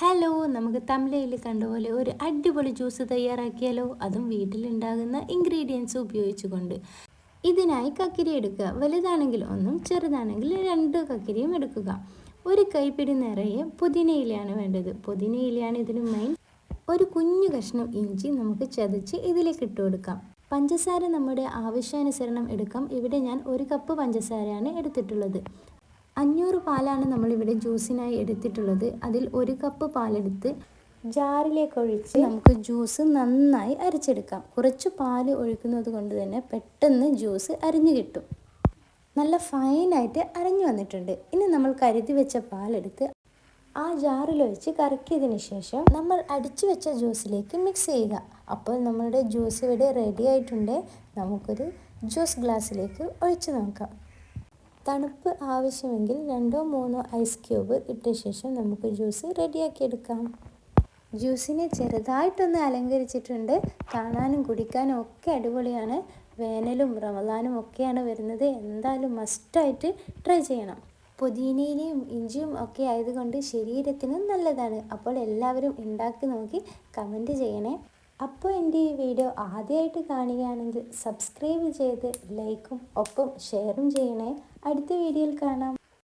Hello നമുക്ക് തമിഴയിൽ കണ്ടപോലെ ഒരു അടിപൊളി ജ്യൂസ് തയ്യാറാക്കിയാലോ? അതും വീട്ടിലുണ്ടാകുന്ന ഇൻഗ്രീഡിയൻസ് ഉപയോഗിച്ചുകൊണ്ട്. ഇതിനായി കക്കിരി എടുക്കുക. വലുതാണെങ്കിൽ ഒന്നും ചെറുതാണെങ്കിൽ രണ്ട് കക്കിരിയും എടുക്കുക. ഒരു കൈപ്പിടി നിറയെ പുതിനയിലയാണ് വേണ്ടത്. പുതിനയിലയാണ് ഇതിന് മെയിൻ ഒരു കുഞ്ഞു കഷ്ണം ഇഞ്ചി നമുക്ക് ചതച്ച് ഇതിലേക്ക് ഇട്ട് കൊടുക്കാം. പഞ്ചസാര നമ്മുടെ ആവശ്യാനുസരണം എടുക്കാം. ഇവിടെ ഞാൻ ഒരു കപ്പ് പഞ്ചസാരയാണ് എടുത്തിട്ടുള്ളത്. അഞ്ഞൂറ് പാലാണ് നമ്മളിവിടെ ജ്യൂസിനായി എടുത്തിട്ടുള്ളത്. അതിൽ ഒരു കപ്പ് പാലെടുത്ത് ജാറിലേക്ക് ഒഴിച്ച് നമുക്ക് ജ്യൂസ് നന്നായി അരച്ചെടുക്കാം. കുറച്ച് പാൽ ഒഴിക്കുന്നത് കൊണ്ട് തന്നെ പെട്ടെന്ന് ജ്യൂസ് അരിഞ്ഞു കിട്ടും. നല്ല ഫൈനായിട്ട് അരഞ്ഞു വന്നിട്ടുണ്ട്. ഇനി നമ്മൾ കരുതി വെച്ച പാലെടുത്ത് ആ ജാറിൽ ഒഴിച്ച് കറക്കിയതിന് ശേഷം നമ്മൾ അടിച്ചു വെച്ച ജ്യൂസിലേക്ക് മിക്സ് ചെയ്യുക. അപ്പോൾ നമ്മളുടെ ജ്യൂസ് ഇവിടെ റെഡി ആയിട്ടുണ്ട്. നമുക്കൊരു ജ്യൂസ് ഗ്ലാസ്സിലേക്ക് ഒഴിച്ച് നോക്കാം. തണുപ്പ് ആവശ്യമെങ്കിൽ രണ്ടോ മൂന്നോ ഐസ് ക്യൂബ് ഇട്ട ശേഷം നമുക്ക് ജ്യൂസ് റെഡിയാക്കി എടുക്കാം ജ്യൂസിനെ ചെറുതായിട്ടൊന്ന് അലങ്കരിച്ചിട്ടുണ്ട്. കാണാനും കുടിക്കാനും ഒക്കെ അടിപൊളിയാണ്. വേനലും റമദാനും ഒക്കെയാണ് വരുന്നത്. എന്തായാലും മസ്റ്റായിട്ട് ട്രൈ ചെയ്യണം. പുതിനയിലയും ഇഞ്ചിയും ഒക്കെ ആയതുകൊണ്ട് ശരീരത്തിനും നല്ലതാണ്. അപ്പോൾ എല്ലാവരും ഉണ്ടാക്കി നോക്കി കമന്റ് ചെയ്യണേ. അപ്പോൾ എന്റെ ഈ വീഡിയോ ആദ്യമായിട്ട് കാണുകയാണെങ്കിൽ സബ്സ്ക്രൈബ് ചെയ്ത് ലൈക്കും ഒപ്പം ഷെയറും ചെയ്യണേ. അടുത്ത വീഡിയോയിൽ കാണാം.